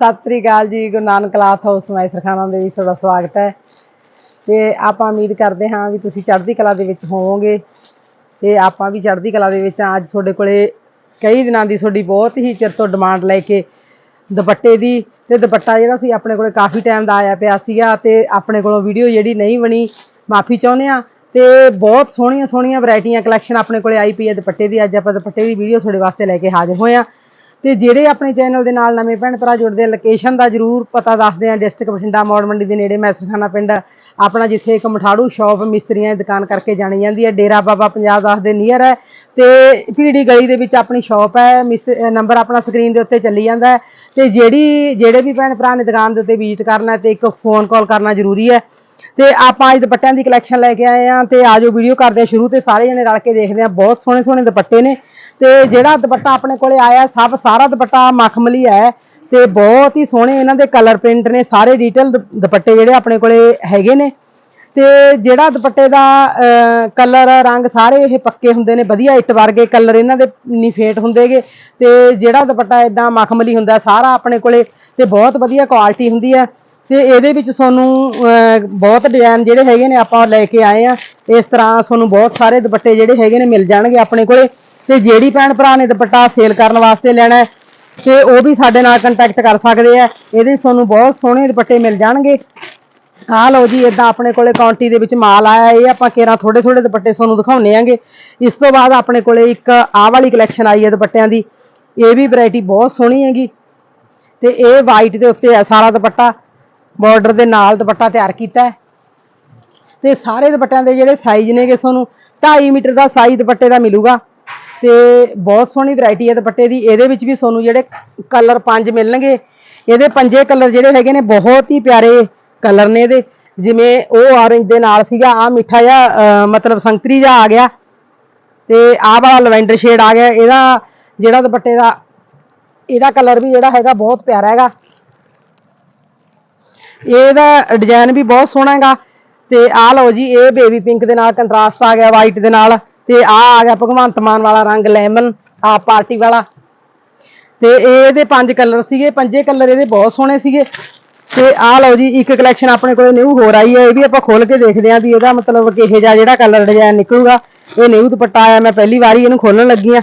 ਸਤਿ ਸ੍ਰੀ ਅਕਾਲ ਜੀ, ਗੁਰੂ ਨਾਨਕ ਕਲਾਥ ਹਾਊਸ ਮੈਸਰਖਾਨਾ ਦੇ ਵਿੱਚ ਤੁਹਾਡਾ ਸਵਾਗਤ ਹੈ। ਤੇ ਆਪਾਂ ਉਮੀਦ ਕਰਦੇ ਹਾਂ ਵੀ ਤੁਸੀਂ ਚੜ੍ਹਦੀ ਕਲਾ ਦੇ ਵਿੱਚ ਹੋਵੋਗੇ ਤੇ ਆਪਾਂ ਵੀ ਚੜ੍ਹਦੀ ਕਲਾ ਦੇ ਵਿੱਚ ਹਾਂ। ਅੱਜ ਤੁਹਾਡੇ ਕੋਲੇ ਕਈ ਦਿਨਾਂ ਦੀ ਤੁਹਾਡੀ ਬਹੁਤ ਹੀ ਚਿਰ ਤੋਂ ਡਿਮਾਂਡ ਲੈ ਕੇ ਦੁਪੱਟੇ ਦੀ ਤੇ ਦੁਪੱਟਾ ਜਿਹੜਾ ਸੀ ਆਪਣੇ ਕੋਲੇ ਕਾਫੀ ਟਾਈਮ ਦਾ ਆਇਆ ਪਿਆ ਸੀਗਾ ਤੇ ਆਪਣੇ ਕੋਲੋਂ ਵੀਡੀਓ ਜਿਹੜੀ ਨਹੀਂ ਬਣੀ, ਮਾਫੀ ਚਾਹੁੰਦੇ ਆ ਤੇ ਬਹੁਤ ਸੋਹਣੀਆਂ ਸੋਹਣੀਆਂ ਵੈਰਾਈਟੀਆਂ ਕਲੈਕਸ਼ਨ ਆਪਣੇ ਕੋਲੇ ਆਈ ਪਈ ਹੈ ਦੁਪੱਟੇ ਦੀ। ਅੱਜ ਆਪਾਂ ਦੁਪੱਟੇ ਦੀ ਵੀਡੀਓ ਤੁਹਾਡੇ ਵਾਸਤੇ ਲੈ ਕੇ ਹਾਜ਼ਰ ਹੋਏ ਆ ਤੇ ਜਿਹੜੇ ਆਪਣੇ ਚੈਨਲ ਦੇ ਨਾਲ ਨਵੇਂ ਭੈਣ ਭਰਾ ਜੁੜਦੇ ਆ ਲੋਕੇਸ਼ਨ ਦਾ ਜਰੂਰ ਪਤਾ ਦੱਸਦੇ ਆ ਡਿਸਟ੍ਰਿਕਟ ਬਠਿੰਡਾ ਮੌੜ ਮੰਡੀ ਦੇ ਨੇੜੇ ਮੈਸਰਖਾਨਾ ਪਿੰਡ। ਆਪਣਾ ਜਿੱਥੇ ਇੱਕ ਮਠਾੜੂ ਸ਼ਾਪ ਮਿਸਤਰੀਆਂ ਦੀ ਦੁਕਾਨ ਕਰਕੇ ਜਾਣੀ ਜਾਂਦੀ ਹੈ, ਡੇਰਾ ਬਾਬਾ ਪੰਜਾਬ ਦੱਸ ਦੇ ਨੀਅਰ ਹੈ ਤੇ ਪੀੜੀ ਗਲੀ ਦੇ ਵਿੱਚ ਆਪਣੀ ਸ਼ਾਪ ਹੈ, ਮਿਸ ਨੰਬਰ ਆਪਣਾ ਸਕਰੀਨ ਦੇ ਉੱਤੇ ਚੱਲੀ ਜਾਂਦਾ ਹੈ ਤੇ ਜਿਹੜੀ, ਜਿਹੜੇ ਵੀ ਭੈਣ ਭਰਾ ਨੇ ਦੁਕਾਨ ਦੇ ਉੱਤੇ ਵਿਜ਼ਿਟ ਕਰਨਾ ਹੈ ਤੇ ਇੱਕ ਫੋਨ ਕਾਲ ਕਰਨਾ ਜ਼ਰੂਰੀ ਹੈ। ਤੇ ਆਪਾਂ ਅੱਜ ਦੁਪੱਟਿਆਂ ਦੀ ਕਲੈਕਸ਼ਨ ਲੈ ਕੇ ਆਏ ਆ ਤੇ ਆਜੋ ਵੀਡੀਓ ਕਰਦੇ ਆ ਸ਼ੁਰੂ ਤੇ ਸਾਰੇ ਜਣੇ ਰਲ ਕੇ ਦੇਖਦੇ ਆ ਬਹੁਤ ਸੋਹਣੇ ਸੋਹਣੇ ਦੁਪੱਟੇ ਨੇ। ਤੇ ਜਿਹੜਾ ਦੁਪੱਟਾ ਆਪਣੇ ਕੋਲੇ ਆਇਆ, ਸਭ ਸਾਰਾ ਦੁਪੱਟਾ ਮਖਮਲੀ ਹੈ ਤੇ ਬਹੁਤ ਹੀ ਸੋਹਣੇ ਇਹਨਾਂ ਦੇ ਕਲਰ ਪ੍ਰਿੰਟ ਨੇ, ਸਾਰੇ ਡਿਟੇਲ ਦੁਪੱਟੇ ਜਿਹੜੇ ਆਪਣੇ ਕੋਲੇ ਹੈਗੇ ਨੇ। ਤੇ ਜਿਹੜਾ ਦੁਪੱਟੇ ਦਾ ਕਲਰ ਰੰਗ ਸਾਰੇ ਇਹ ਪੱਕੇ ਹੁੰਦੇ ਨੇ, ਵਧੀਆ ਇੱਟ ਵਰਗੇ ਕਲਰ ਇਹਨਾਂ ਦੇ ਨਹੀਂ ਫੇਟ ਹੁੰਦੇਗੇ। ਤੇ ਜਿਹੜਾ ਦੁਪੱਟਾ ਇਦਾਂ ਮਖਮਲੀ ਹੁੰਦਾ, ਸਾਰਾ ਆਪਣੇ ਕੋਲੇ ਤੇ ਬਹੁਤ ਵਧੀਆ ਕੁਆਲਿਟੀ ਹੁੰਦੀ ਹੈ। ਤੇ ਇਹਦੇ ਵਿੱਚ ਤੁਹਾਨੂੰ ਬਹੁਤ ਡਿਜ਼ਾਈਨ ਜਿਹੜੇ ਹੈਗੇ ਨੇ ਆਪਾਂ ਲੈ ਕੇ ਆਏ ਆ ਇਸ ਤਰ੍ਹਾਂ ਤੁਹਾਨੂੰ ਬਹੁਤ ਸਾਰੇ ਦੁਪੱਟੇ ਜਿਹੜੇ ਹੈਗੇ ਨੇ ਮਿਲ ਜਾਣਗੇ ਆਪਣੇ ਕੋਲੇ। ਤੇ ਜਿਹੜੀ ਭੈਣ ਭਰਾ ਨੇ ਦੁਪੱਟਾ ਸੇਲ ਕਰਨ ਵਾਸਤੇ ਲੈਣਾ ਹੈ, ਤੇ ਉਹ ਵੀ ਸਾਡੇ ਨਾਲ ਕੰਟੈਕਟ ਕਰ ਸਕਦੇ ਆ। ਇਹਦੇ ਤੁਹਾਨੂੰ ਬਹੁਤ ਸੋਹਣੇ ਦੁਪੱਟੇ ਮਿਲ ਜਾਣਗੇ। ਆਹ ਲਓ ਜੀ ਇਦਾਂ ਆਪਣੇ ਕੋਲੇ ਕਾਉਂਟੀ ਦੇ ਵਿੱਚ ਮਾਲ ਆਇਆ, ਇਹ ਆਪਾਂ ਕੇਰਾਂ ਥੋੜੇ ਥੋੜੇ ਦੁਪੱਟੇ ਤੁਹਾਨੂੰ ਦਿਖਾਉਣੇ ਆਂਗੇ। ਇਸ ਤੋਂ ਬਾਅਦ ਆਪਣੇ ਕੋਲੇ ਇੱਕ ਆਹ ਵਾਲੀ ਕਲੈਕਸ਼ਨ ਆਈ ਹੈ ਦੁਪੱਟਿਆਂ ਦੀ। ਇਹ ਵੀ ਵੈਰਾਈਟੀ ਬਹੁਤ ਸੋਹਣੀ ਹੈਗੀ। ਤੇ ਇਹ ਵਾਈਟ ਦੇ ਉੱਤੇ ਹੈ ਸਾਰਾ ਦੁਪੱਟਾ। ਬਾਰਡਰ ਦੇ ਨਾਲ ਦੁਪੱਟਾ ਤਿਆਰ ਕੀਤਾ ਹੈ। ਤੇ ਸਾਰੇ ਦੁਪੱਟਿਆਂ ਦੇ ਜਿਹੜੇ ਸਾਈਜ਼ ਨੇਗੇ ਤੁਹਾਨੂੰ 2.5 ਮੀਟਰ ਦਾ ਸਾਈਜ਼ ਦੁਪੱਟੇ ਦਾ ਮਿਲੂਗਾ। ਤੇ ਬਹੁਤ ਸੋਹਣੀ ਵੈਰਾਈਟੀ ਹੈ ਦੁਪੱਟੇ ਦੀ। ਇਹਦੇ ਵਿੱਚ ਵੀ ਤੁਹਾਨੂੰ ਜਿਹੜੇ ਕਲਰ ਪੰਜ ਮਿਲਣਗੇ। ਇਹਦੇ ਪੰਜੇ ਕਲਰ ਜਿਹੜੇ ਹੈਗੇ ਨੇ, ਬਹੁਤ ਹੀ ਪਿਆਰੇ ਕਲਰ ਨੇ ਇਹਦੇ। ਜਿਵੇਂ ਉਹ ਔਰੇਂਜ ਦੇ ਨਾਲ ਸੀਗਾ ਆ ਮਿੱਠਾ ਜਿਹਾ ਮਤਲਬ ਸੰਤਰੀ ਜਿਹਾ ਆ ਗਿਆ। ਤੇ ਆਹ ਵਾਲਾ ਲਵੈਂਡਰ ਸ਼ੇਡ ਆ ਗਿਆ। ਇਹਦਾ ਜਿਹੜਾ ਦੁਪੱਟੇ ਦਾ, ਇਹਦਾ ਕਲਰ ਵੀ ਜਿਹੜਾ ਹੈਗਾ ਬਹੁਤ ਪਿਆਰਾ ਹੈਗਾ। ਇਹਦਾ ਡਿਜ਼ਾਈਨ ਵੀ ਬਹੁਤ ਸੋਹਣਾ ਹੈਗਾ। ਤੇ ਆਹ ਲਓ ਜੀ, ਇਹ ਬੇਬੀ ਪਿੰਕ ਦੇ ਨਾਲ ਕੰਟਰਾਸਟ ਆ ਗਿਆ ਵਾਈਟ ਦੇ ਨਾਲ। ਤੇ ਆਹ ਆ ਗਿਆ ਭਗਵੰਤ ਮਾਨ ਵਾਲਾ ਰੰਗ ਲੈਮਨ, ਆ ਪਾਰਟੀ ਵਾਲਾ। ਤੇ ਇਹਦੇ ਪੰਜ ਕਲਰ ਸੀਗੇ, ਪੰਜੇ ਕਲਰ ਇਹਦੇ ਬਹੁਤ ਸੋਹਣੇ ਸੀਗੇ। ਤੇ ਆ ਲਓ ਜੀ, ਇੱਕ ਕਲੈਕਸ਼ਨ ਆਪਣੇ ਕੋਲੇ ਨਿਊ ਹੋਰ ਆਈ ਹੈ, ਇਹ ਵੀ ਆਪਾਂ ਖੋਲ ਕੇ ਦੇਖਦੇ ਆਂ ਵੀ ਇਹਦਾ ਮਤਲਬ ਕਿਹੋ ਜਿਹਾ ਜਿਹੜਾ ਕਲਰ ਡਿਜ਼ਾਈਨ ਨਿਕਲੂਗਾ। ਇਹ ਨਿਊ ਦੁਪੱਟਾ ਆਇਆ, ਮੈਂ ਪਹਿਲੀ ਵਾਰੀ ਇਹਨੂੰ ਖੋਲਣ ਲੱਗੀ ਆ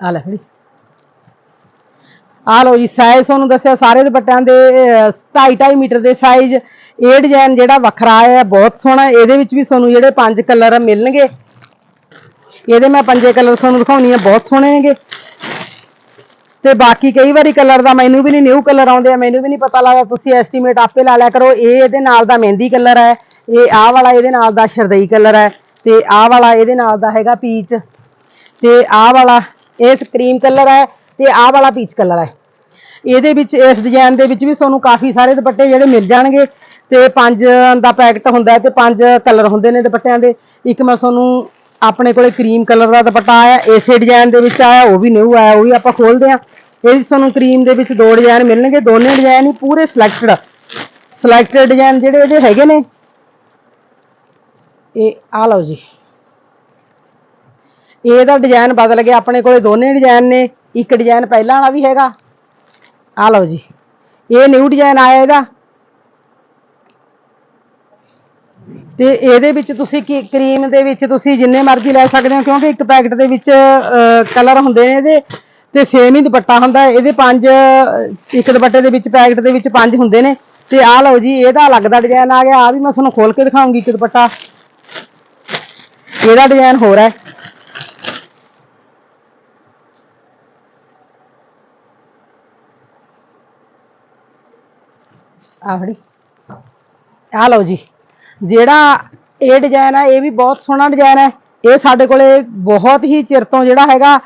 ਆ ਲੈ ਫੜੀ। ਆ ਲਓ ਜੀ ਸਾਈਜ਼ ਤੁਹਾਨੂੰ ਦੱਸਿਆ ਸਾਰੇ ਦੁਪੱਟਿਆਂ ਦੇ 2.5 ਮੀਟਰ ਦੇ ਸਾਈਜ਼ ਇਹ ਡਿਜ਼ਾਈਨ ਜਿਹੜਾ ਵੱਖਰਾ ਆਇਆ ਹੈ, ਬਹੁਤ ਸੋਹਣਾ ਇਹਦੇ ਵਿੱਚ ਵੀ ਤੁਹਾਨੂੰ ਜਿਹੜੇ ਪੰਜ ਕਲਰ ਮਿਲਣਗੇ ਇਹਦੇ ਮੈਂ ਪੰਜੇ ਕਲਰ ਤੁਹਾਨੂੰ ਦਿਖਾਉਣੀ ਆ ਬਹੁਤ ਸੋਹਣੇ ਨੇਗੇ ਤੇ ਬਾਕੀ ਕਈ ਵਾਰੀ ਕਲਰ ਦਾ ਮੈਨੂੰ ਵੀ ਨਹੀਂ ਨਿਊ ਕਲਰ ਆਉਂਦੇ ਆ ਮੈਨੂੰ ਵੀ ਨਹੀਂ ਪਤਾ ਲੱਗਦਾ ਤੁਸੀਂ ਐਸਟੀਮੇਟ ਆਪੇ ਲਾ ਲਿਆ ਕਰੋ। ਇਹ ਇਹਦੇ ਨਾਲ ਦਾ ਮਹਿੰਦੀ ਕਲਰ ਹੈ ਇਹ ਆਹ ਵਾਲਾ ਇਹਦੇ ਨਾਲ ਦਾ ਸ਼ਰਦਈ ਕਲਰ ਹੈ ਤੇ ਆਹ ਵਾਲਾ ਇਹਦੇ ਨਾਲ ਦਾ ਹੈਗਾ ਪੀਚ ਤੇ ਆਹ ਵਾਲਾ ਇਹ ਕਰੀਮ ਕਲਰ ਹੈ। ਤੇ ਆਹ ਵਾਲਾ ਪੀਚ ਕਲਰ ਹੈ। ਇਹਦੇ ਵਿੱਚ, ਇਸ ਡਿਜ਼ਾਈਨ ਦੇ ਵਿੱਚ ਵੀ ਤੁਹਾਨੂੰ ਕਾਫੀ ਸਾਰੇ ਦੁਪੱਟੇ ਜਿਹੜੇ ਮਿਲ ਜਾਣਗੇ। ਤੇ ਪੰਜ ਦਾ ਪੈਕਟ ਹੁੰਦਾ ਤੇ ਪੰਜ ਕਲਰ ਹੁੰਦੇ ਨੇ ਦੁਪੱਟਿਆਂ ਦੇ। ਇੱਕ ਮੈਂ ਤੁਹਾਨੂੰ ਆਪਣੇ ਕੋਲੇ ਕਰੀਮ ਕਲਰ ਦਾ ਦੁਪੱਟਾ ਆਇਆ, ਇਸੇ ਡਿਜ਼ਾਈਨ ਦੇ ਵਿੱਚ ਆਇਆ, ਉਹ ਵੀ ਨਿਊ ਆਇਆ, ਉਹ ਵੀ ਆਪਾਂ ਖੋਲਦੇ ਆ ਇਹ ਵਿੱਚ ਤੁਹਾਨੂੰ ਕਰੀਮ ਦੇ ਵਿੱਚ ਦੋ ਡਿਜ਼ਾਈਨ ਮਿਲਣਗੇ, ਦੋਨੇ ਡਿਜ਼ਾਈਨ ਹੀ ਪੂਰੇ ਸਿਲੈਕਟਡ ਸਿਲੈਕਟਡ ਡਿਜ਼ਾਈਨ ਜਿਹੜੇ ਇਹਦੇ ਹੈਗੇ ਨੇ, ਇਹ ਆ ਲਓ ਜੀ। ਇਹਦਾ ਡਿਜ਼ਾਈਨ ਬਦਲ ਗਿਆ, ਆਪਣੇ ਕੋਲੇ ਦੋਨੇ ਡਿਜ਼ਾਈਨ ਨੇ। ਇੱਕ ਡਿਜ਼ਾਈਨ ਪਹਿਲਾਂ ਵਾਲਾ ਵੀ ਹੈਗਾ। ਆ ਲਓ ਜੀ, ਇਹ ਨਿਊ ਡਿਜ਼ਾਈਨ ਆਇਆ ਇਹਦਾ। ਤੇ ਇਹਦੇ ਵਿੱਚ ਤੁਸੀਂ ਕਰੀਮ ਦੇ ਵਿੱਚ ਤੁਸੀਂ ਜਿੰਨੇ ਮਰਜ਼ੀ ਲੈ ਸਕਦੇ ਹੋ, ਕਿਉਂਕਿ ਇੱਕ ਪੈਕਟ ਦੇ ਵਿੱਚ ਕਲਰ ਹੁੰਦੇ ਨੇ ਇਹਦੇ। ਤੇ ਸੇਮ ਹੀ ਦੁਪੱਟਾ ਹੁੰਦਾ, ਇਹਦੇ ਪੰਜ, ਇੱਕ ਦੁਪੱਟੇ ਦੇ ਵਿੱਚ ਪੈਕਟ ਦੇ ਵਿੱਚ ਪੰਜ ਹੁੰਦੇ ਨੇ। ਤੇ ਆਹ ਲਓ ਜੀ, ਇਹਦਾ ਅਲੱਗ ਦਾ ਡਿਜ਼ਾਈਨ ਆ ਗਿਆ। ਆ ਵੀ ਮੈਂ ਤੁਹਾਨੂੰ ਖੋਲ ਕੇ ਦਿਖਾਉਂਗੀ ਇੱਕ ਦੁਪੱਟਾ। ਇਹਦਾ ਡਿਜ਼ਾਈਨ ਹੋਰ ਹੈ। ਆਹ ਫੜੀ ਆਹ ਲਓ ਜੀ। ਜਿਹੜਾ ਇਹ ਡਿਜ਼ਾਈਨ ਹੈ ਇਹ ਵੀ ਬਹੁਤ ਸੋਹਣਾ ਡਿਜ਼ਾਈਨ ਹੈ ਇਹ ਸਾਡੇ ਕੋਲੇ ਬਹੁਤ ਹੀ ਚਿਰ ਤੋਂ ਜਿਹੜਾ ਹੈਗਾ,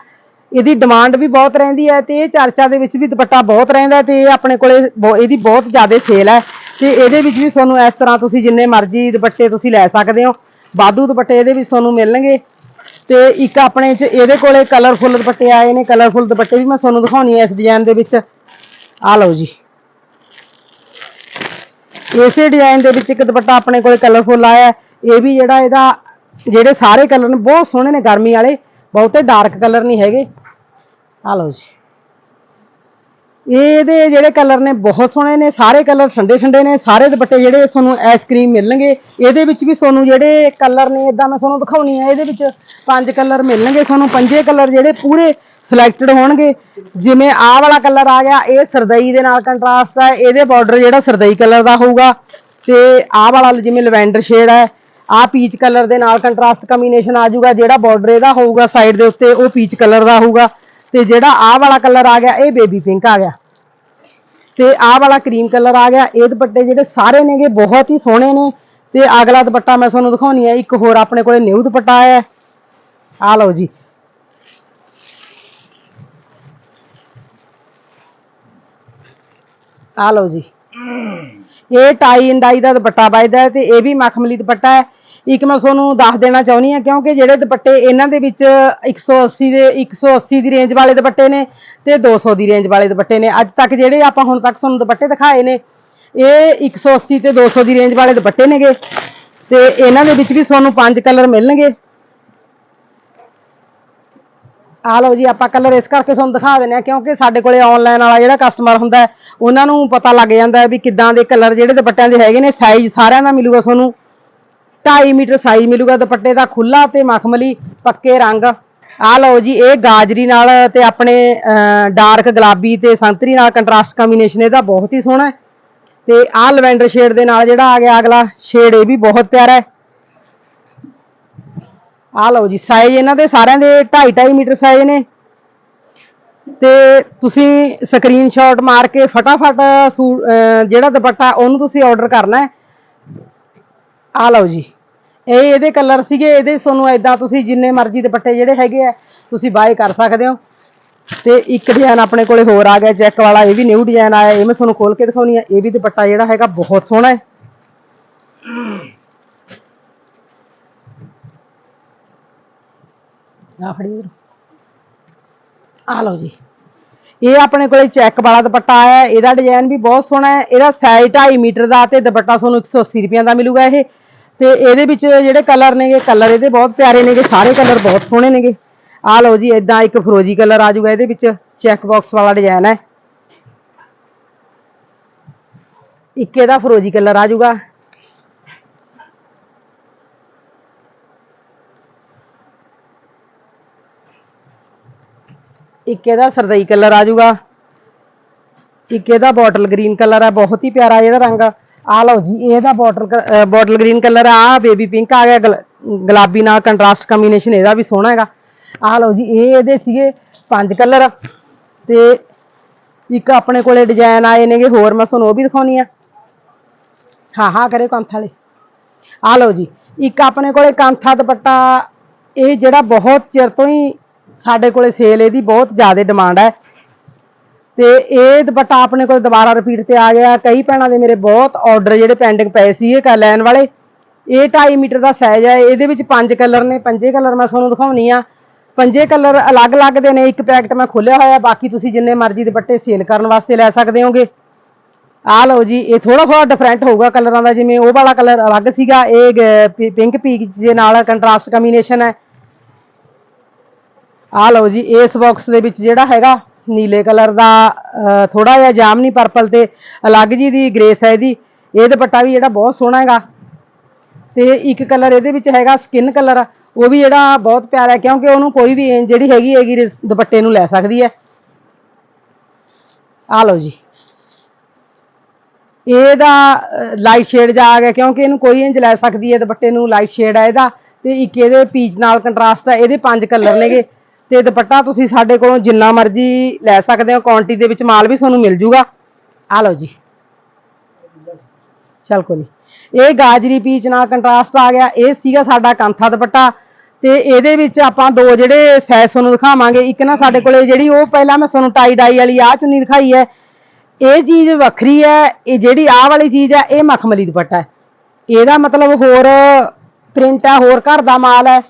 ਇਹਦੀ ਡਿਮਾਂਡ ਵੀ ਬਹੁਤ ਰਹਿੰਦੀ ਹੈ ਤੇ ਇਹ ਚਰਚਾ ਦੇ ਵਿੱਚ ਵੀ ਦੁਪੱਟਾ ਬਹੁਤ ਰਹਿੰਦਾ ਹੈ ਤੇ ਇਹ ਆਪਣੇ ਕੋਲੇ ਬਹੁ- ਇਹਦੀ ਬਹੁਤ ਜ਼ਿਆਦਾ ਸੇਲ ਹੈ ਤੇ ਇਹਦੇ ਵਿੱਚ ਵੀ ਤੁਹਾਨੂੰ ਇਸ ਤਰ੍ਹਾਂ ਤੁਸੀਂ ਜਿੰਨੇ ਮਰਜ਼ੀ ਦੁਪੱਟੇ ਤੁਸੀਂ ਲੈ ਸਕਦੇ ਹੋ। ਵਾਧੂ ਦੁਪੱਟੇ ਇਹਦੇ ਵਿੱਚ ਤੁਹਾਨੂੰ ਮਿਲਣਗੇ। ਤੇ ਇੱਕ ਆਪਣੇ ਚ ਇਹਦੇ ਕੋਲੇ ਕਲਰਫੁੱਲ ਦੁਪੱਟੇ ਆਏ ਨੇ। ਕਲਰਫੁੱਲ ਦੁਪੱਟੇ ਵੀ ਮੈਂ ਤੁਹਾਨੂੰ ਦਿਖਾਉਣੀ ਹੈ ਇਸ ਡਿਜ਼ਾਈਨ ਦੇ ਵਿੱਚ। ਆ ਲਓ ਜੀ। ਇਸੇ ਡਿਜ਼ਾਈਨ ਦੇ ਵਿੱਚ ਇੱਕ ਦੁਪੱਟਾ ਆਪਣੇ ਕੋਲੇ ਕਲਰਫੁੱਲ ਆਇਆ ਇਹ ਵੀ ਜਿਹੜਾ ਇਹਦਾ, ਜਿਹੜੇ ਸਾਰੇ ਕਲਰ ਨੇ, ਬਹੁਤ ਸੋਹਣੇ ਨੇ ਗਰਮੀ ਵਾਲੇ, ਬਹੁਤੇ ਡਾਰਕ ਕਲਰ ਨਹੀਂ ਹੈਗੇ। ਆ ਲਓ ਜੀ। ਇਹਦੇ ਜਿਹੜੇ ਕਲਰ ਨੇ ਬਹੁਤ ਸੋਹਣੇ ਨੇ, ਸਾਰੇ ਕਲਰ ਠੰਡੇ ਠੰਡੇ ਨੇ, ਸਾਰੇ ਦੁਪੱਟੇ ਜਿਹੜੇ ਤੁਹਾਨੂੰ ਆਈਸਕ੍ਰੀਮ ਮਿਲਣਗੇ। ਇਹਦੇ ਵਿੱਚ ਵੀ ਤੁਹਾਨੂੰ ਜਿਹੜੇ ਕਲਰ ਨੇ ਇਦਾਂ ਮੈਂ ਤੁਹਾਨੂੰ ਦਿਖਾਉਣੀ ਆ, ਇਹਦੇ ਵਿੱਚ ਪੰਜ ਕਲਰ ਮਿਲਣਗੇ ਤੁਹਾਨੂੰ, ਪੰਜੇ ਕਲਰ ਜਿਹੜੇ ਪੂਰੇ ਸਿਲੈਕਟਡ ਹੋਣਗੇ। ਜਿਵੇਂ ਆਹ ਵਾਲਾ ਕਲਰ ਆ ਗਿਆ, ਇਹ ਸਰਦਈ ਦੇ ਨਾਲ ਕੰਟਰਾਸਟ ਹੈ ਇਹਦੇ ਬਾਰਡਰ ਜਿਹੜਾ ਸਰਦਈ ਕਲਰ ਦਾ ਹੋਊਗਾ। ਤੇ ਆਹ ਵਾਲਾ ਜਿਵੇਂ ਲਵੈਂਡਰ ਸ਼ੇਡ ਹੈ ਆਹ ਪੀਚ ਕਲਰ ਦੇ ਨਾਲ ਕੰਟਰਾਸਟ ਕੰਬੀਨੇਸ਼ਨ ਆ ਜਾਊਗਾ। ਜਿਹੜਾ ਬਾਰਡਰ ਇਹਦਾ ਹੋਊਗਾ ਸਾਈਡ ਦੇ ਉੱਤੇ, ਉਹ ਪੀਚ ਕਲਰ ਦਾ ਹੋਊਗਾ। ਤੇ ਜਿਹੜਾ ਆਹ ਵਾਲਾ ਕਲਰ ਆ ਗਿਆ, ਇਹ ਬੇਬੀ ਪਿੰਕ ਆ ਗਿਆ। ਤੇ ਆਹ ਵਾਲਾ ਕਰੀਮ ਕਲਰ ਆ ਗਿਆ, ਇਹ ਦੁਪੱਟੇ ਜਿਹੜੇ ਸਾਰੇ ਨੇਗੇ, ਬਹੁਤ ਹੀ ਸੋਹਣੇ ਨੇ। ਤੇ ਅਗਲਾ ਦੁਪੱਟਾ ਮੈਂ ਤੁਹਾਨੂੰ ਦਿਖਾਉਣੀ ਹੈ ਇੱਕ ਹੋਰ ਆਪਣੇ ਕੋਲੇ ਨਿਊ ਦੁਪੱਟਾ ਆਇਆ। ਹੈ ਆਹ ਲਓ ਜੀ ਆ ਲਓ ਜੀ। ਇਹ ਟਾਈ ਇੰਡਾਈ ਦਾ ਦੁਪੱਟਾ ਵੱਜਦਾ ਹੈ ਤੇ ਇਹ ਵੀ ਮਖਮਲੀ ਦੁਪੱਟਾ ਹੈ। ਇੱਕ ਮੈਂ ਤੁਹਾਨੂੰ ਦੱਸ ਦੇਣਾ ਚਾਹੁੰਦੀ ਹਾਂ, ਕਿਉਂਕਿ ਜਿਹੜੇ ਦੁਪੱਟੇ ਇਹਨਾਂ ਦੇ ਵਿੱਚ 180 ਦੇ 180 ਦੀ ਰੇਂਜ ਵਾਲੇ ਦੁਪੱਟੇ ਨੇ ਤੇ 200 ਦੀ ਰੇਂਜ ਵਾਲੇ ਦੁਪੱਟੇ ਨੇ। ਅੱਜ ਤੱਕ ਜਿਹੜੇ ਆਪਾਂ ਹੁਣ ਤੱਕ ਤੁਹਾਨੂੰ ਦੁਪੱਟੇ ਦਿਖਾਏ ਨੇ, ਇਹ 180 ਤੇ 200 ਦੀ ਰੇਂਜ ਵਾਲੇ ਦੁਪੱਟੇ ਨੇਗੇ। ਤੇ ਇਹਨਾਂ ਦੇ ਵਿੱਚ ਵੀ ਤੁਹਾਨੂੰ ਪੰਜ ਕਲਰ ਮਿਲਣਗੇ। ਆ ਲਓ ਜੀ, ਆਪਾਂ ਕਲਰ ਇਸ ਕਰਕੇ ਤੁਹਾਨੂੰ ਦਿਖਾ ਦਿੰਦੇ ਆ ਕਿਉਂਕਿ ਸਾਡੇ ਕੋਲੇ ਆਨਲਾਈਨ ਵਾਲਾ ਜਿਹੜਾ ਕਸਟਮਰ ਹੁੰਦਾ ਉਹਨਾਂ ਨੂੰ ਪਤਾ ਲੱਗ ਜਾਂਦਾ ਵੀ ਕਿੱਦਾਂ ਦੇ ਕਲਰ ਜਿਹੜੇ ਦੁਪੱਟਿਆਂ ਦੇ ਹੈਗੇ ਨੇ ਸਾਈਜ਼ ਸਾਰਿਆਂ ਦਾ ਮਿਲੂਗਾ ਤੁਹਾਨੂੰ। 2.5 ਮੀਟਰ ਸਾਈਜ਼ ਮਿਲੂਗਾ ਦੁਪੱਟੇ ਦਾ ਖੁੱਲਾ ਤੇ ਮਖਮਲੀ, ਪੱਕੇ ਰੰਗ। ਆ ਲਓ ਜੀ, ਇਹ ਗਾਜਰੀ ਨਾਲ ਤੇ ਆਪਣੇ ਡਾਰਕ ਗੁਲਾਬੀ ਤੇ ਸੰਤਰੀ ਨਾਲ ਕੰਟਰਾਸਟ ਕੰਬੀਨੇਸ਼ਨ ਇਹਦਾ ਬਹੁਤ ਹੀ ਸੋਹਣਾ ਤੇ ਆ ਲਵੈਂਡਰ ਸ਼ੇਡ ਦੇ ਨਾਲ ਜਿਹੜਾ ਆ ਗਿਆ ਅਗਲਾ ਸ਼ੇਡ ਇਹ ਵੀ ਬਹੁਤ ਪਿਆਰਾ ਹੈ। ਆ ਲਓ ਜੀ ਸਾਈਜ਼ ਇਹਨਾਂ ਦੇ ਸਾਰਿਆਂ ਦੇ 2.5 2.5 ਮੀਟਰ ਸਾਈਜ਼ ਨੇ। ਤੇ ਤੁਸੀਂ ਸਕਰੀਨਸ਼ਾਟ ਮਾਰ ਕੇ ਫਟਾਫਟ ਸੂ- ਜਿਹੜਾ ਦੁਪੱਟਾ ਉਹਨੂੰ ਤੁਸੀਂ ਆਰਡਰ ਕਰਨਾ ਹੈ। ਆ ਲਓ ਜੀ, ਇਹ ਇਹਦੇ ਕਲਰ ਸੀਗੇ, ਇਹਦੇ ਤੁਹਾਨੂੰ ਐਦਾਂ ਤੁਸੀਂ ਜਿੰਨੇ ਮਰਜ਼ੀ ਦੁਪੱਟੇ ਜਿਹੜੇ ਹੈਗੇ ਆ, ਤੁਸੀਂ ਬਾਏ ਕਰ ਸਕਦੇ ਹੋ। ਤੇ ਇੱਕ ਡਿਜ਼ਾਈਨ ਆਪਣੇ ਕੋਲੇ ਹੋਰ ਆ ਗਿਆ ਚੈੱਕ ਵਾਲਾ, ਇਹ ਵੀ ਨਿਊ ਡਿਜ਼ਾਈਨ ਆਇਆ, ਇਹ ਮੈਂ ਤੁਹਾਨੂੰ ਖੋਲ ਕੇ ਦਿਖਾਉਣੀ ਆ। ਇਹ ਵੀ ਦੁਪੱਟਾ ਜਿਹੜਾ ਹੈਗਾ ਬਹੁਤ ਸੋਹਣਾ ਹੈ। ਆ ਫੜੀ ਵੀਰ। ਆ ਲਓ ਜੀ। ਇਹ ਆਪਣੇ ਕੋਲੇ ਚੈੱਕ ਵਾਲਾ ਦੁਪੱਟਾ ਆਇਆ ਹੈ। ਇਹਦਾ ਡਿਜ਼ਾਈਨ ਵੀ ਬਹੁਤ ਸੋਹਣਾ ਹੈ। ਇਹਦਾ ਸਾਈਜ਼ 2.5 ਮੀਟਰ ਦਾ ਤੇ ਦੁਪੱਟਾ ਤੁਹਾਨੂੰ 180 ਰੁਪਈਆਂ ਦਾ ਮਿਲੂਗਾ ਇਹ। ਤੇ ਇਹਦੇ ਵਿੱਚ ਜਿਹੜੇ ਕਲਰ ਨੇਗੇ ਕਲਰ ਇਹਦੇ ਬਹੁਤ ਪਿਆਰੇ ਨੇਗੇ। ਸਾਰੇ ਕਲਰ ਬਹੁਤ ਸੋਹਣੇ ਨੇਗੇ। ਆ ਲਓ ਜੀ ਇਦਾਂ ਇੱਕ ਫਰੋਜੀ ਕਲਰ ਆ ਜਾਊਗਾ ਇਹਦੇ ਵਿੱਚ। ਚੈੱਕ ਬਾਕਸ ਵਾਲਾ ਡਿਜ਼ਾਈਨ ਹੈ। ਇੱਕ ਇਹਦਾ ਫਰੋਜੀ ਕਲਰ ਆ ਜਾਊਗਾ। ਇੱਕ ਇਹਦਾ ਸਰਦਈ ਕਲਰ ਆ ਜਾਊਗਾ ਇੱਕ ਇਹਦਾ ਬੋਟਲ ਗ੍ਰੀਨ ਕਲਰ ਹੈ ਬਹੁਤ ਹੀ ਪਿਆਰਾ ਜਿਹੜਾ ਰੰਗ ਆ। ਲਓ ਜੀ ਇਹਦਾ ਬੋਟਲ ਬੋਟਲ ਗ੍ਰੀਨ ਕਲਰ ਆ ਬੇਬੀ ਪਿੰਕ ਆ ਗਿਆ, ਗੁਲ- ਗੁਲਾਬੀ ਨਾਲ ਕੰਟਰਾਸਟ ਕੰਬੀਨੇਸ਼ਨ ਇਹਦਾ ਵੀ ਸੋਹਣਾ ਹੈਗਾ। ਆ ਲਓ ਜੀ, ਇਹ ਇਹਦੇ ਸੀਗੇ ਪੰਜ ਕਲਰ। ਤੇ ਇੱਕ ਆਪਣੇ ਕੋਲੇ ਡਿਜ਼ਾਈਨ ਆਏ ਨੇਗੇ, ਹੋਰ ਮੈਂ ਤੁਹਾਨੂੰ ਉਹ ਵੀ ਦਿਖਾਉਣੀ ਆ। ਹਾਂ ਹਾਂ ਕਰੇ ਕੰਥ ਵਾਲੇ। ਆ ਲਓ ਜੀ, ਇੱਕ ਆਪਣੇ ਕੋਲੇ ਕੰਥਾ ਦੁਪੱਟਾ, ਇਹ ਜਿਹੜਾ ਬਹੁਤ ਚਿਰ ਤੋਂ ਹੀ ਸਾਡੇ ਕੋਲੇ ਸੇਲ ਇਹਦੀ ਬਹੁਤ ਜ਼ਿਆਦਾ ਡਿਮਾਂਡ ਹੈ। ਤੇ ਇਹ ਦੁਪੱਟਾ ਆਪਣੇ ਕੋਲ ਦੁਬਾਰਾ ਰਿਪੀਟ ਤੇ ਆ ਗਿਆ ਕਈ ਭੈਣਾਂ ਦੇ ਮੇਰੇ ਬਹੁਤ ਆਰਡਰ ਜਿਹੜੇ ਪੈਂਡਿੰਗ ਪਏ ਸੀ ਇਹ ਲੈਣ ਵਾਲੇ। ਇਹ 2.5 ਮੀਟਰ ਦਾ ਸਾਈਜ਼ ਹੈ। ਇਹਦੇ ਵਿੱਚ ਪੰਜ ਕਲਰ ਨੇ। ਪੰਜੇ ਕਲਰ ਮੈਂ ਤੁਹਾਨੂੰ ਦਿਖਾਉਣੀ ਆ। ਪੰਜੇ ਕਲਰ ਅਲੱਗ-ਅਲੱਗ ਦੇ ਨੇ। ਇੱਕ ਪੈਕਟ ਮੈਂ ਖੋਲਿਆ ਹੋਇਆ। ਬਾਕੀ ਤੁਸੀਂ ਜਿੰਨੇ ਮਰਜ਼ੀ ਦੁਪੱਟੇ ਸੇਲ ਕਰਨ ਵਾਸਤੇ ਲੈ ਸਕਦੇ ਹੋਗੇ। ਆ ਲਓ ਜੀ, ਇਹ ਥੋੜਾ ਥੋੜਾ ਡਿਫਰੈਂਟ ਹੋਊਗਾ ਕਲਰਾਂ ਦਾ। ਜਿਵੇਂ ਉਹ ਵਾਲਾ ਕਲਰ ਅਲੱਗ ਸੀਗਾ। ਇਹ ਪਿੰਕ ਪੀਚ ਦੇ ਨਾਲ ਕੰਟਰਾਸਟ ਕੰਬੀਨੇਸ਼ਨ ਹੈ। ਆ ਲਓ ਜੀ, ਇਸ ਬਾਕਸ ਦੇ ਵਿੱਚ ਜਿਹੜਾ ਹੈਗਾ ਨੀਲੇ ਕਲਰ ਦਾ ਥੋੜਾ ਜਿਹਾ ਜਾਮਨੀ ਪਰਪਲ ਤੇ ਅਲੱਗ ਜੀ ਦੀ ਗ੍ਰੇਸ ਹੈ ਇਹਦੀ। ਇਹ ਦੁਪੱਟਾ ਵੀ ਜਿਹੜਾ ਬਹੁਤ ਸੋਹਣਾ ਹੈਗਾ। ਤੇ ਇੱਕ ਕਲਰ ਇਹਦੇ ਵਿੱਚ ਹੈਗਾ ਸਕਿਨ ਕਲਰ। ਉਹ ਵੀ ਜਿਹੜਾ ਬਹੁਤ ਪਿਆਰਾ ਹੈ, ਕਿਉਂਕਿ ਉਹਨੂੰ ਕੋਈ ਵੀ range ਜਿਹੜੀ ਹੈਗੀ ਹੈਗੀ ਦੁਪੱਟੇ ਨੂੰ ਲੈ ਸਕਦੀ ਹੈ। ਆ ਲਓ ਜੀ। ਇਹਦਾ ਲਾਈਟ ਸ਼ੇਡ ਜਾ ਆ ਗਿਆ, ਕਿਉਂਕਿ ਇਹਨੂੰ ਕੋਈ ਇੰਜ ਲੈ ਸਕਦੀ ਹੈ, ਦੁਪੱਟੇ ਨੂੰ ਲਾਈਟ ਸ਼ੇਡ ਹੈ ਇਹਦਾ। ਤੇ ਇੱਕ ਇਹਦੇ ਪੀਚ ਨਾਲ ਕੰਟਰਾਸਟ ਹੈ ਇਹਦੇ ਪੰਜ ਕਲਰ ਨੇਗੇ। ਤੇ ਦੁਪੱਟਾ ਤੁਸੀਂ ਸਾਡੇ ਕੋਲੋਂ ਜਿੰਨਾ ਮਰਜ਼ੀ ਲੈ ਸਕਦੇ ਹੋ ਕੁਆਂਟੀ ਦੇ ਵਿੱਚ ਮਾਲ ਵੀ ਤੁਹਾਨੂੰ ਮਿਲ ਜੂਗਾ। ਆ ਲਓ ਜੀ। ਚਲ ਕੋਈ ਇਹ ਗਾਜਰੀ ਪੀਚ ਨਾਲ ਕੰਟਰਾਸਟ ਆ ਗਿਆ। ਇਹ ਸੀਗਾ ਸਾਡਾ ਕਾਂਥਾ ਦੁਪੱਟਾ ਤੇ ਇਹਦੇ ਵਿੱਚ ਆਪਾਂ ਦੋ ਜਿਹੜੇ ਸਾਈਜ਼ ਤੁਹਾਨੂੰ ਦਿਖਾਵਾਂਗੇ। ਇੱਕ ਨਾ ਸਾਡੇ ਕੋਲੇ ਜਿਹੜੀ ਉਹ ਪਹਿਲਾਂ ਮੈਂ ਤੁਹਾਨੂੰ ਟਾਈ ਡਾਈ ਵਾਲੀ ਆਹ ਚੁੰਨੀ ਦਿਖਾਈ ਹੈ। ਇਹ ਚੀਜ਼ ਵੱਖਰੀ ਹੈ। ਇਹ ਜਿਹੜੀ ਆਹ ਵਾਲੀ ਚੀਜ਼ ਹੈ, ਇਹ ਮਖਮਲੀ ਦੁਪੱਟਾ ਹੈ। ਇਹਦਾ ਮਤਲਬ ਹੋਰ ਪ੍ਰਿੰਟ ਹੈ, ਹੋਰ ਘਰ ਦਾ ਮਾਲ ਹੈ।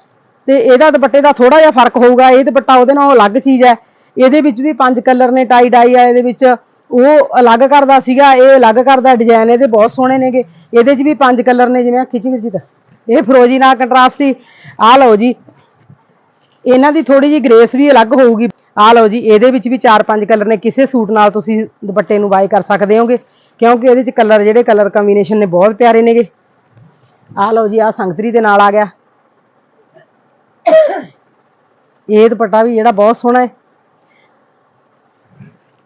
ਤੇ ਇਹਦਾ ਦੁਪੱਟੇ ਦਾ ਥੋੜਾ ਜਿਹਾ ਫ਼ਰਕ ਹੋਊਗਾ, ਇਹ ਦੁਪੱਟਾ ਉਹਦੇ ਨਾਲੋਂ ਅਲੱਗ ਚੀਜ਼ ਹੈ। ਇਹਦੇ ਵਿੱਚ ਵੀ ਪੰਜ ਕਲਰ ਨੇ ਟਾਈ ਡਾਈ ਆ ਇਹਦੇ ਵਿੱਚ। ਉਹ ਅਲੱਗ ਕਰਦਾ ਸੀਗਾ, ਇਹ ਅਲੱਗ ਕਰਦਾ ਡਿਜ਼ਾਈਨ ਇਹਦੇ ਬਹੁਤ ਸੋਹਣੇ ਨੇਗੇ। ਇਹਦੇ 'ਚ ਵੀ ਪੰਜ ਕਲਰ ਨੇ, ਜਿਵੇਂ ਖਿੱਚੀ ਖਿੱਚੀ ਤਾਂ ਇਹ ਫਰੋਜੀ ਨਾਲ ਕੰਟਰਾਸਟ ਸੀ। ਆ ਲਓ ਜੀ। ਇਹਨਾਂ ਦੀ ਥੋੜੀ ਜਿਹੀ ਗ੍ਰੇਸ ਵੀ ਅਲੱਗ ਹੋਊਗੀ। ਆ ਲਓ ਜੀ, ਇਹਦੇ ਵਿੱਚ ਵੀ ਚਾਰ ਪੰਜ ਕਲਰ ਨੇ। ਕਿਸੇ ਸੂਟ ਨਾਲ ਤੁਸੀਂ ਦੁਪੱਟੇ ਨੂੰ ਬਾਈ ਕਰ ਸਕਦੇ ਹੋਗੇ, ਕਿਉਂਕਿ ਇਹਦੇ 'ਚ ਕਲਰ ਜਿਹੜੇ ਕਲਰ ਕੰਬੀਨੇਸ਼ਨ ਨੇ ਬਹੁਤ ਪਿਆਰੇ ਨੇਗੇ। ਆ ਲਓ ਜੀ, ਆਹ ਸੰਗਤਰੀ ਦੇ ਨਾਲ ਆ ਗਿਆ। ਇਹ ਦੁਪੱਟਾ ਵੀ ਜਿਹੜਾ ਬਹੁਤ ਸੋਹਣਾ ਹੈ।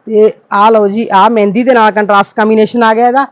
ਤੇ ਆ ਲਓ ਜੀ, ਆਹ ਮਹਿੰਦੀ ਦੇ ਨਾਲ ਕੰਟਰਾਸਟ ਕੰਬੀਨੇਸ਼ਨ ਆ ਗਿਆ ਇਹਦਾ।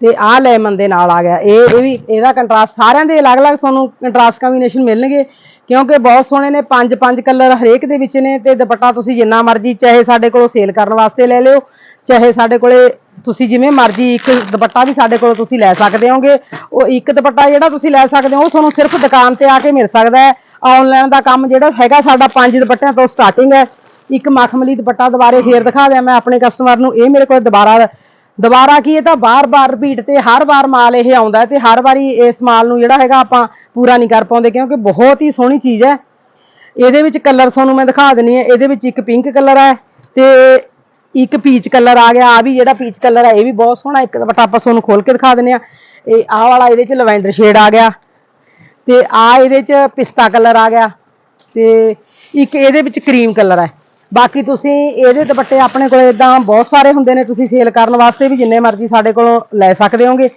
ਤੇ ਆਹ ਲੈਮਨ ਦੇ ਨਾਲ ਆ ਗਿਆ। ਇਹ ਇਹ ਵੀ, ਇਹਦਾ ਕੰਟਰਾਸਟ ਸਾਰਿਆਂ ਦੇ ਅਲੱਗ-ਅਲੱਗ ਤੁਹਾਨੂੰ ਕੰਟਰਾਸਟ ਕੰਬੀਨੇਸ਼ਨ ਮਿਲਣਗੇ। ਕਿਉਂਕਿ ਬਹੁਤ ਸੋਹਣੇ ਨੇ, ਪੰਜ ਪੰਜ ਕਲਰ ਹਰੇਕ ਦੇ ਵਿੱਚ ਨੇ ਤੇ ਦੁਪੱਟਾ ਤੁਸੀਂ ਜਿੰਨਾ ਮਰਜ਼ੀ, ਚਾਹੇ ਸਾਡੇ ਕੋਲੋਂ ਸੇਲ ਕਰਨ ਵਾਸਤੇ ਲੈ ਲਿਓ, ਚਾਹੇ ਸਾਡੇ ਕੋਲੇ ਤੁਸੀਂ ਜਿਵੇਂ ਮਰਜ਼ੀ ਇੱਕ ਦੁਪੱਟਾ ਵੀ ਸਾਡੇ ਕੋਲੋਂ ਤੁਸੀਂ ਲੈ ਸਕਦੇ ਹੋਗੇ। ਉਹ ਇੱਕ ਦੁਪੱਟਾ ਜਿਹੜਾ ਤੁਸੀਂ ਲੈ ਸਕਦੇ ਹੋ, ਉਹ ਤੁਹਾਨੂੰ ਸਿਰਫ ਦੁਕਾਨ ਤੇ ਆ ਕੇ ਮਿਲ ਸਕਦਾ ਹੈ। ਆਨਲਾਈਨ ਦਾ ਕੰਮ ਜਿਹੜਾ ਹੈਗਾ ਸਾਡਾ ਪੰਜ ਦੁਪੱਟਿਆਂ ਤੋਂ ਸਟਾਰਟਿੰਗ ਹੈ। ਇੱਕ ਮਖਮਲੀ ਦੁਪੱਟਾ ਦੁਬਾਰੇ ਫੇਰ ਦਿਖਾ ਦਿਆਂ ਮੈਂ ਆਪਣੇ ਕਸਟਮਰ ਨੂੰ। ਇਹ ਮੇਰੇ ਕੋਲ ਦੁਬਾਰਾ ਦੁਬਾਰਾ ਕੀ ਇਹ ਤਾਂ ਬਾਰ-ਬਾਰ ਰਿਪੀਟ ਤੇ ਹਰ ਵਾਰ ਮਾਲ ਇਹ ਆਉਂਦਾ ਹੈ ਤੇ ਹਰ ਵਾਰੀ ਇਸ ਮਾਲ ਨੂੰ ਜਿਹੜਾ ਹੈਗਾ ਆਪਾਂ ਪੂਰਾ ਨਹੀਂ ਕਰ ਪਾਉਂਦੇ ਕਿਉਂਕਿ ਬਹੁਤ ਹੀ ਸੋਹਣੀ ਚੀਜ਼ ਹੈ। ਇਹਦੇ ਵਿੱਚ ਕਲਰ ਤੁਹਾਨੂੰ ਮੈਂ ਦਿਖਾ ਦਿੰਨੀ ਹੈ। ਇਹਦੇ ਵਿੱਚ ਇੱਕ ਪਿੰਕ ਕਲਰ ਹੈ ਤੇ ਇੱਕ ਪੀਚ ਕਲਰ ਆ ਗਿਆ। ਆ ਵੀ ਜਿਹੜਾ ਪੀਚ ਕਲਰ ਹੈ, ਇਹ ਵੀ ਬਹੁਤ ਸੋਹਣਾ ਇੱਕ ਦੁਪੱਟਾ ਆਪਾਂ ਤੁਹਾਨੂੰ ਖੋਲ ਕੇ ਦਿਖਾ ਦਿੰਨੇ ਆ ਇਹ ਆਹ ਵਾਲਾ ਇਹਦੇ ਚ ਲਵੈਂਡਰ ਸ਼ੇਡ ਆ ਗਿਆ। ਤੇ ਆ ਇਹਦੇ ਚ ਪਿਸਤਾ ਕਲਰ ਆ ਗਿਆ। ਤੇ ਇੱਕ ਇਹਦੇ ਵਿੱਚ ਕਰੀਮ ਕਲਰ ਹੈ। ਬਾਕੀ ਤੁਸੀਂ ਇਹਦੇ ਦੁਪੱਟੇ ਆਪਣੇ ਕੋਲ ਇਦਾਂ ਬਹੁਤ ਸਾਰੇ ਹੁੰਦੇ ਨੇ, ਤੁਸੀਂ ਸੇਲ ਕਰਨ ਵਾਸਤੇ ਵੀ ਜਿੰਨੇ ਮਰਜ਼ੀ ਸਾਡੇ ਕੋਲੋਂ ਲੈ ਸਕਦੇ ਹੋਗੇ।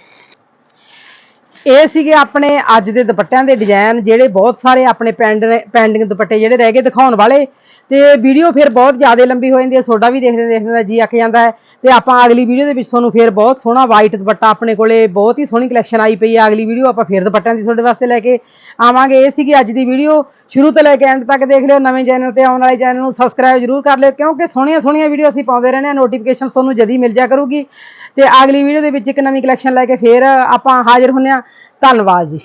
ਇਹ ਸੀਗੇ ਆਪਣੇ ਅੱਜ ਦੇ ਦੁਪੱਟਿਆਂ ਦੇ ਡਿਜ਼ਾਈਨ ਜਿਹੜੇ ਬਹੁਤ ਸਾਰੇ ਆਪਣੇ ਪੈਂਡ ਪੈਂਡਿੰਗ ਦੁਪੱਟੇ ਜਿਹੜੇ ਰਹਿ ਗਏ ਦਿਖਾਉਣ ਵਾਲੇ। ਤੇ ਵੀਡੀਓ ਫਿਰ ਬਹੁਤ ਜ਼ਿਆਦਾ ਲੰਬੀ ਹੋ ਜਾਂਦੀ ਹੈ ਤੁਹਾਡਾ ਵੀ ਦੇਖਦੇ ਦੇਖਦੇ ਦਾ ਜੀ ਅੱਕ ਜਾਂਦਾ ਹੈ। ਤੇ ਆਪਾਂ ਅਗਲੀ ਵੀਡੀਓ ਦੇ ਵਿੱਚ ਤੁਹਾਨੂੰ ਫਿਰ ਬਹੁਤ ਸੋਹਣਾ ਵਾਈਟ ਦੁਪੱਟਾ ਆਪਣੇ ਕੋਲੇ ਬਹੁਤ ਹੀ ਸੋਹਣੀ ਕਲੈਕਸ਼ਨ ਆਈ ਪਈ ਆ ਅਗਲੀ ਵੀਡੀਓ, ਆਪਾਂ ਫਿਰ ਦੁਪੱਟਿਆਂ ਦੀ ਤੁਹਾਡੇ ਵਾਸਤੇ ਲੈ ਕੇ ਆਵਾਂਗੇ। ਇਹ ਸੀਗੀ ਅੱਜ ਦੀ ਵੀਡੀਓ। ਸ਼ੁਰੂ ਤੋਂ ਲੈ ਕੇ ਐਂਡ ਤੱਕ ਦੇਖ ਲਿਓ, ਨਵੇਂ ਚੈਨਲ ਤੇ ਆਉਣ ਵਾਲੇ ਚੈਨਲ ਨੂੰ ਸਬਸਕ੍ਰਾਈਬ ਜਰੂਰ ਕਰ ਲਿਓ, ਕਿਉਂਕਿ ਸੋਹਣੀਆਂ ਸੋਹਣੀਆਂ ਵੀਡੀਓ ਅਸੀਂ ਪਾਉਂਦੇ ਰਹਿੰਦੇ ਹਾਂ ਨੋਟੀਫਿਕੇਸ਼ਨ ਤੁਹਾਨੂੰ ਜਦੀ ਮਿਲ ਜਾ ਕਰੂਗੀ। ਤੇ ਅਗਲੀ ਵੀਡੀਓ ਦੇ ਵਿੱਚ ਇੱਕ ਨਵੀਂ ਕਲੈਕਸ਼ਨ ਲੈ ਕੇ ਫਿਰ ਆਪਾਂ ਹਾਜ਼ਰ ਹੁੰਨੇ ਆ ਧੰਨਵਾਦ ਜੀ।